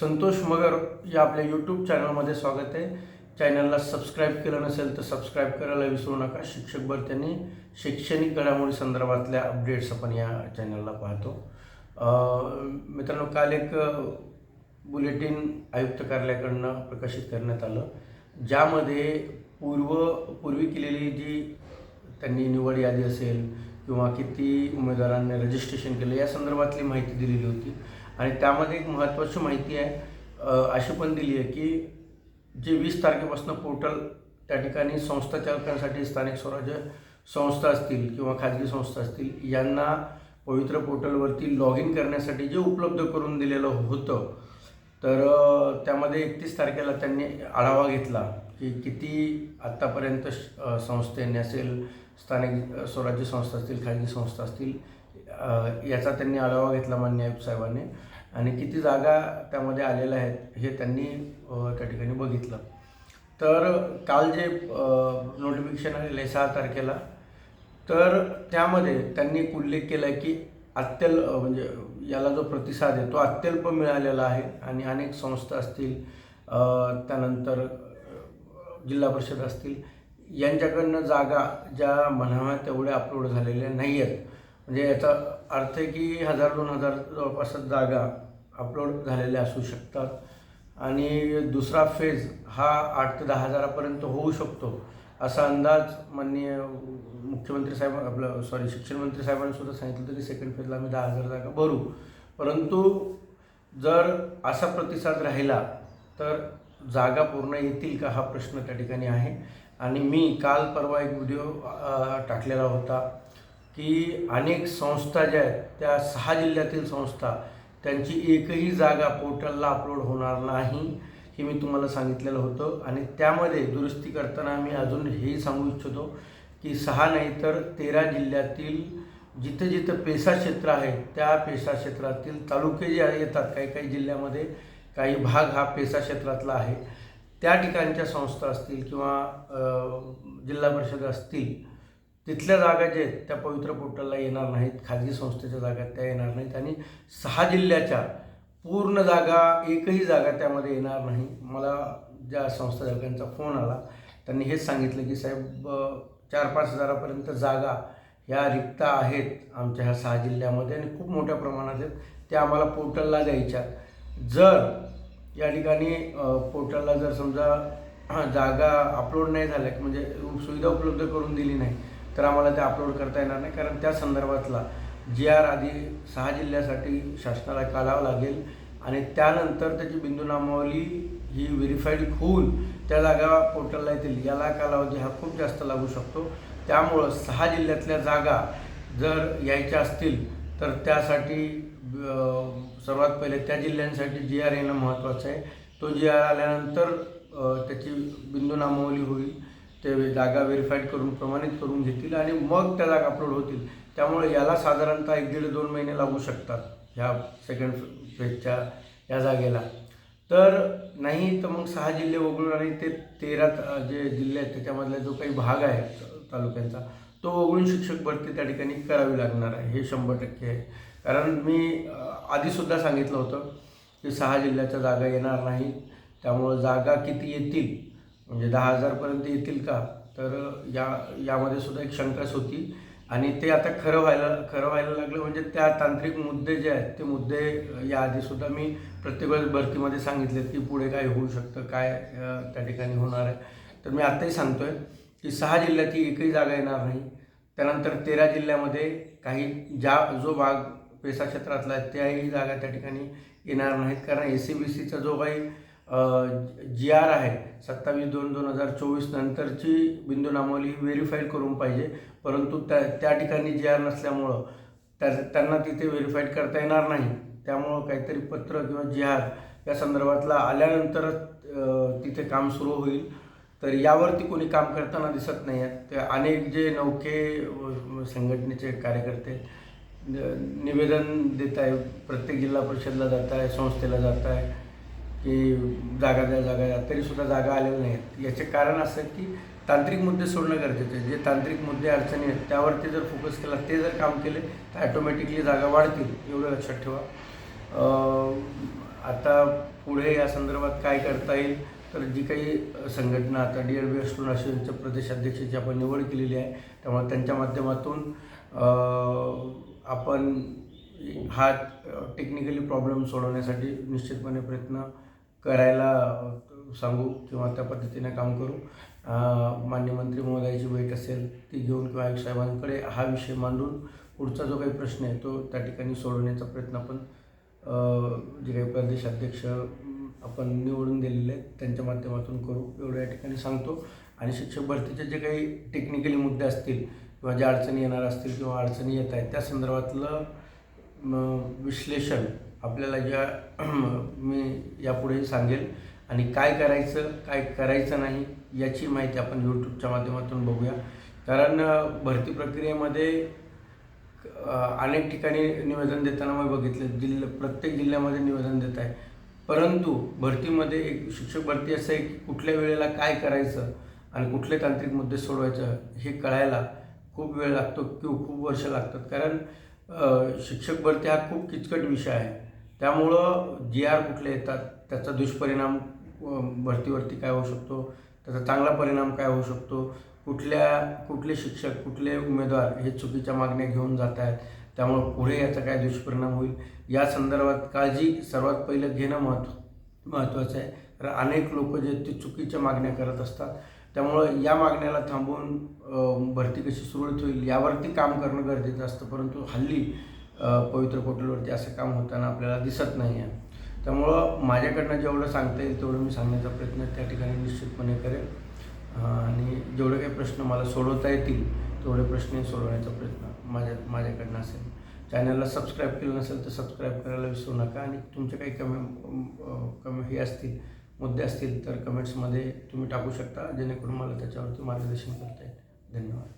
संतोष मगर या आपल्या यूट्यूब चॅनलमध्ये स्वागत आहे. चॅनलला सबस्क्राईब केलं नसेल तर सबस्क्राईब करायला विसरू नका. शिक्षक भरत्यांनी शैक्षणिक घडामोडी संदर्भातल्या अपडेट्स आपण या चॅनलला पाहतो. मित्रांनो काल एक बुलेटिन आयुक्त कार्यालयाकडनं प्रकाशित करण्यात आलं. ज्यामध्ये पूर्व पूर्वी केलेली जी त्यांनी निवड यादी असेल किंवा किती उमेदवारांनी रजिस्ट्रेशन केलं या संदर्भातली माहिती दिलेली होती. आणि त्यामध्ये एक महत्त्वाची माहिती आहे अशी पण दिली आहे की जे वीस तारखेपासून पोर्टल त्या ठिकाणी संस्था चालकांसाठी स्थानिक स्वराज्य संस्था असतील किंवा खाजगी संस्था असतील यांना पवित्र पोर्टलवरती लॉग इन करण्यासाठी जे उपलब्ध करून दिलेलं होतं तर त्यामध्ये एकतीस तारखेला त्यांनी आढावा घेतला की किती आत्तापर्यंत संस्थेने असेल स्थानिक स्वराज्य संस्था असतील खाजगी संस्था असतील याचा त्यांनी आढावा घेतला मान्य आयुक्त साहेबांनी. आणि किती जागा त्यामध्ये आलेल्या आहेत हे त्यांनी त्या ठिकाणी बघितलं. तर काल जे नोटिफिकेशन आलेलं आहे सहा तारखेला तर त्यामध्ये त्यांनी एक उल्लेख केला आहे की अत्यल्प म्हणजे याला जो प्रतिसाद आहे तो अत्यल्प मिळालेला आहे आणि अनेक संस्था असतील त्यानंतर जिल्हा परिषद असतील यांच्याकडनं जागा ज्या म्हणाव्या तेवढ्या अपलोड झालेल्या नाही आहेत म्हणजे याचा अर्थ आहे की हजार दोन हजार जवळपास जागा अपलोड झालेल्या असू शकतात. आणि दुसरा फेज हा आठ ते दहा हजारापर्यंत होऊ शकतो. असा अंदाज माननीय मुख्यमंत्री साहेब आपलं सॉरी शिक्षण मंत्री साहेबांनी सुद्धा सांगितलं होतं की सेकंड फेजला आम्ही दहा हजार जागा भरू. परंतु जर असा प्रतिसाद राहिला तर जागा पूर्ण येतील का हा प्रश्न त्या ठिकाणी आहे. आणि मी काल परवा एक व्हिडिओ टाकलेला होता. की अनेक संस्था ज्या आहेत त्या सहा जिल्ह्यातील संस्था त्यांची एकही जागा पोर्टलला अपलोड होणार नाही हे मी तुम्हाला सांगितलेलं होतं. आणि त्यामध्ये दुरुस्ती करताना मी अजून हेही सांगू इच्छितो की सहा नाही तर तेरा जिल्ह्यातील जिथं जिथं पेसा क्षेत्र आहे त्या पेसा क्षेत्रातील तालुके जे येतात काही काही जिल्ह्यामध्ये काही भाग हा पेसा क्षेत्रातला आहे. त्या ठिकाणच्या संस्था असतील किंवा जिल्हा परिषद असतील तिथल्या जागा जे आहेत त्या पवित्र पोर्टलला येणार नाहीत खाजगी संस्थेच्या जागा त्या येणार नाहीत आणि सहा जिल्ह्याच्या पूर्ण जागा एकही जागा त्यामध्ये येणार नाही. मला ज्या संस्थाधारकांचा फोन आला त्यांनी हेच सांगितलं की साहेब चार पाच हजारापर्यंत जागा ह्या रिक्त आहेत आमच्या ह्या सहा जिल्ह्यामध्ये आणि खूप मोठ्या प्रमाणात आहेत. त्या आम्हाला पोर्टलला द्यायच्या. जर या ठिकाणी पोर्टलला जर समजा जागा अपलोड नाही झाल्या म्हणजे सुविधा उपलब्ध करून दिली नाही तर आम्हाला ते अपलोड करता येणार नाही. कारण त्या संदर्भातला जी आर आधी सहा जिल्ह्यासाठी शासनाला काढावं लागेल. आणि त्यानंतर त्याची बिंदू नामावली ही व्हेरीफाईड होऊन त्या जागा पोर्टलला येतील. याला कालावधी हा खूप जास्त लागू शकतो. त्यामुळं सहा जिल्ह्यातल्या जागा जर यायच्या असतील तर त्यासाठी सर्वात पहिले त्या जिल्ह्यांसाठी जी आर येणं महत्त्वाचं आहे. तो जी आर आल्यानंतर त्याची बिंदू नामावली होईल. ते जागा व्हेरीफाईड करून प्रमाणित करून घेतील आणि मग त्या जागा अपलोड होतील. त्यामुळे याला साधारणतः एक दीड दोन महिने लागू शकतात ह्या सेकंड फेजच्या या जागेला. तर नाही तर मग सहा जिल्हे वगळून आणि ते तेरा जे जिल्हे आहेत त्याच्यामधला जो काही भाग आहे तालुक्यांचा तो वगळून शिक्षक भरती त्या ठिकाणी करावी लागणार आहे. हे शंभर टक्के आहे. कारण मी आधीसुद्धा सांगितलं होतं की सहा जिल्ह्याच्या जागा येणार नाही त्यामुळं जागा किती येतील म्हणजे दहा हजारपर्यंत येतील का? तर या यामध्ये सुद्धा एक शंकाच होती. आणि ते आता खरं व्हायला खरं व्हायला लागलं म्हणजे त्या तांत्रिक मुद्दे जे आहेत ते मुद्दे याआधीसुद्धा मी प्रत्येक वेळेस भरतीमध्ये सांगितलेत की पुढे काय होऊ शकतं काय त्या ठिकाणी होणार आहे. तर मी आत्ताही सांगतो आहे की सहा जिल्ह्याची एकही जागा येणार नाही. त्यानंतर तेरा जिल्ह्यामध्ये काही ज्या जो भाग पेसा क्षेत्रातला आहे त्याही जागा त्या ठिकाणी येणार नाहीत. कारण एस सी बी सीचा जो काही जी आर आहे सत्तावीस दोन दोन हजार चोवीस नंतरची बिंदू नामावली व्हेरीफाईड करून पाहिजे. परंतु त्या त्या ठिकाणी जी आर नसल्यामुळं त्या त्यांना तिथे व्हेरीफाईड करता येणार नाही. त्यामुळं काहीतरी पत्र किंवा जी आर या संदर्भातला आल्यानंतरच तिथे काम सुरू होईल. तर यावरती कोणी काम करताना दिसत नाही आहे ते अनेक जे नौके संघटनेचे कार्यकर्ते निवेदन देत आहे प्रत्येक जिल्हा परिषदला जात आहे संस्थेला जात आहे की जागा द्या जागा द्या. तरीसुद्धा जागा आलेल्या नाहीत. याचे कारण असं आहे की तांत्रिक मुद्दे सोडणं गरजेचं आहे. जे तांत्रिक मुद्दे अडचणी आहेत त्यावरती जर फोकस केला ते जर काम केले तर ॲटोमॅटिकली जागा वाढतील एवढं लक्षात ठेवा. आता पुढे या संदर्भात काय करता येईल तर जी काही संघटना आता डी आर बी स्टुडंट असोसिएशनच्या प्रदेशाध्यक्षाची आपण निवड केलेली आहे त्यामुळे त्यांच्या माध्यमातून आपण हा टेक्निकली प्रॉब्लेम सोडवण्यासाठी निश्चितपणे प्रयत्न करायला सांगू किंवा त्या पद्धतीने काम करू. मान्य मंत्री महोदयाची भेट असेल ती घेऊन किंवा आयुक्त साहेबांकडे हा विषय मांडून पुढचा जो काही प्रश्न आहे तो त्या ठिकाणी सोडवण्याचा प्रयत्न आपण जे काही प्रदेशाध्यक्ष आपण निवडून दिलेले आहेत त्यांच्या माध्यमातून करू. एवढं या ठिकाणी सांगतो. आणि शिक्षक भरतीचे जे काही टेक्निकली मुद्दे असतील किंवा ज्या अडचणी येणार असतील किंवा अडचणी येत आहेत त्या संदर्भातलं विश्लेषण आपल्याला ज्या मी यापुढेही सांगेल. आणि काय करायचं काय करायचं नाही याची माहिती आपण यूट्यूबच्या माध्यमातून बघूया. कारण भरती प्रक्रियेमध्ये अनेक ठिकाणी निवेदन देताना मी बघितलं जिल्ह प्रत्येक जिल्ह्यामध्ये निवेदन देत आहे. परंतु भरतीमध्ये एक शिक्षक भरती असं आहे की कुठल्या वेळेला काय करायचं आणि कुठले तांत्रिक मुद्दे सोडवायचं हे कळायला खूप वेळ लागतो किंवा खूप वर्ष लागतात. कारण शिक्षक भरती हा खूप किचकट विषय आहे. त्यामुळं जी आर कुठले येतात त्याचा दुष्परिणाम भरतीवरती काय होऊ शकतो त्याचा चांगला परिणाम काय होऊ शकतो कुठल्या कुठले शिक्षक कुठले उमेदवार हे चुकीच्या मागण्या घेऊन जात आहेत त्यामुळं पुढे याचा काय दुष्परिणाम होईल या संदर्भात काळजी सर्वात पहिलं घेणं महत्त्व महत्त्वाचं आहे. कारण अनेक लोक जे ते चुकीच्या मागण्या करत असतात. त्यामुळं या मागण्याला थांबवून भरती कशी सुरळीत होईल यावरती काम करणं गरजेचं असतं परंतु हल्ली पवित्र पोटलवरती असं काम होताना आपल्याला दिसत नाही आहे त्यामुळं माझ्याकडनं जेवढं सांगता येईल तेवढं मी सांगण्याचा प्रयत्न त्या ठिकाणी निश्चितपणे करेन. आणि जेवढे काही प्रश्न मला सोडवता येतील तेवढे प्रश्न सोडवण्याचा प्रयत्न माझ्या माझ्याकडनं असेल. चॅनलला सबस्क्राईब केलं नसेल तर सबस्क्राईब करायला विसरू नका आणि तुमचे काही कमे कमे हे असतील मुद्दे असतील तर कमेंट्समध्ये तुम्ही टाकू शकता जेणेकरून मला त्याच्यावरती मार्गदर्शन करता येईल. धन्यवाद.